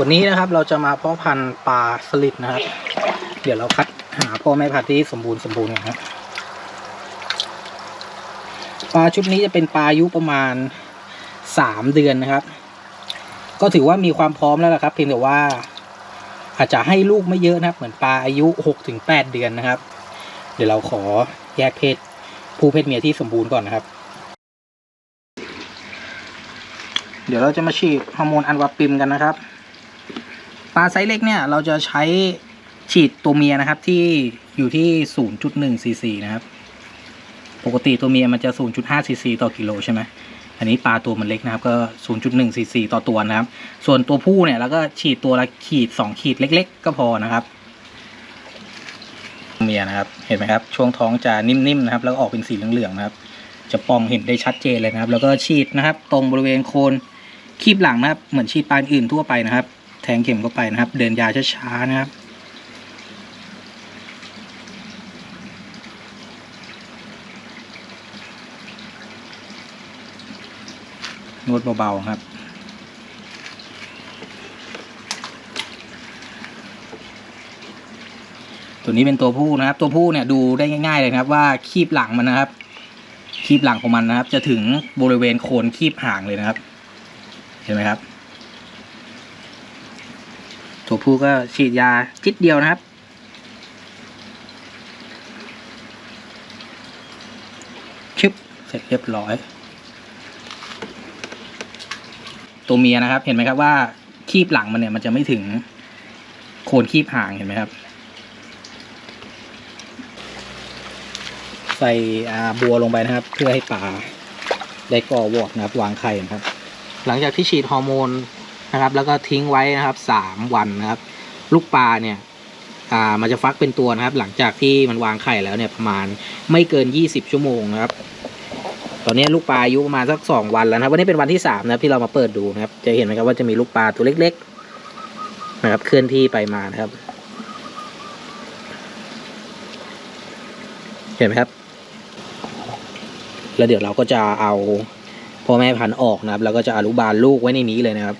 วันนี้นะครับเราจะมาเพาะพันธุ์ปลาสลิดนะครับ เดี๋ยวเราคัดหาพ่อแม่พันธุ์ที่สมบูรณ์สมบูรณ์นะครับปลาชุดนี้จะเป็นปลาอายุประมาณสามเดือนนะครับ ก็ถือว่ามีความพร้อมแล้วละครับ เพียงแต่ว่าอาจจะให้ลูกไม่เยอะนะครับ เหมือนปลาอายุหกถึงแปดเดือนนะครับ เดี๋ยวเราขอแยกเพศผู้เพศเมียที่สมบูรณ์ก่อนนะครับ เดี๋ยวเราจะมาฉีดฮอร์โมนอันวาปิมกันนะครับ ปลาไซส์เล็กเนี่ยเราจะใช้ฉีดตัวเมียนะครับที่อยู่ที่ 0.1ซีซีนะครับ ปกติตัวเมียมันจะ 0.5ซีซีต่อกิโลใช่ไหมอันนี้ปลาตัวมันเล็กนะครับก็ 0.1ซีซีต่อตัวนะครับ ส่วนตัวผู้เนี่ยเราก็ฉีดตัวละขีด 2 ขีดเล็ก ๆ ก็พอนะครับเมียนะครับ เห็นไหมครับ ช่วงท้องจะนิ่มๆนะครับ แล้วก็ออกเป็นสีเหลืองๆนะครับ จะปองเห็นได้ชัดเจนเลยนะครับ แล้วก็ฉีดนะครับ ตรงบริเวณโคนคีบหลังนะครับ เหมือนฉีดปลาอื่นทั่วไปนะครับ แทงเข็มเข้าไปนะครับ เดินยาช้าๆนะครับ นวดเบาๆครับตัวนี้เป็นตัวผู้นะครับ ตัวผู้เนี่ยดูได้ง่าย ๆ เลยนะครับ ว่าคีบหลังมันนะครับ คีบหลังของมันนะครับ จะถึงบริเวณโคนคีบหางเลยนะครับ เห็นไหมครับ ตัวผู้ก็ฉีดยาจิดเดียวนะครับ ชึบเสร็จเรียบร้อย ตัวเมียนะครับ เห็นไหมครับว่าคีบหลังมันเนี่ยมันจะไม่ถึงโคนคีบห่างเห็นไหมครับ ใส่บัวลงไปนะครับ เพื่อให้ปลาได้ก่อวอดนะครับ วางไข่นะครับ หลังจากที่ฉีดฮอร์โมน นะครับ แล้วก็ทิ้งไว้นะครับสามวันนะครับ ลูกปลาเนี่ยอ่ามันจะฟักเป็นตัวนะครับ หลังจากที่มันวางไข่แล้วเนี่ยประมาณไม่เกินยี่สิบชั่วโมงนะครับ ตอนนี้ลูกปลาอายุประมาณสักสองวันแล้วนะครับ วันนี้เป็นวันที่สามนะครับที่เรามาเปิดดูนะครับ จะเห็นไหมครับว่าจะมีลูกปลาตัวเล็ก ๆ นะครับ เคลื่อนที่ไปมานะครับ เห็นไหมครับ แล้วเดี๋ยวเราก็จะเอาพ่อแม่พันธุ์ออกนะครับ แล้วก็จะอนุบาลลูกไว้ในนี้เลยนะครับ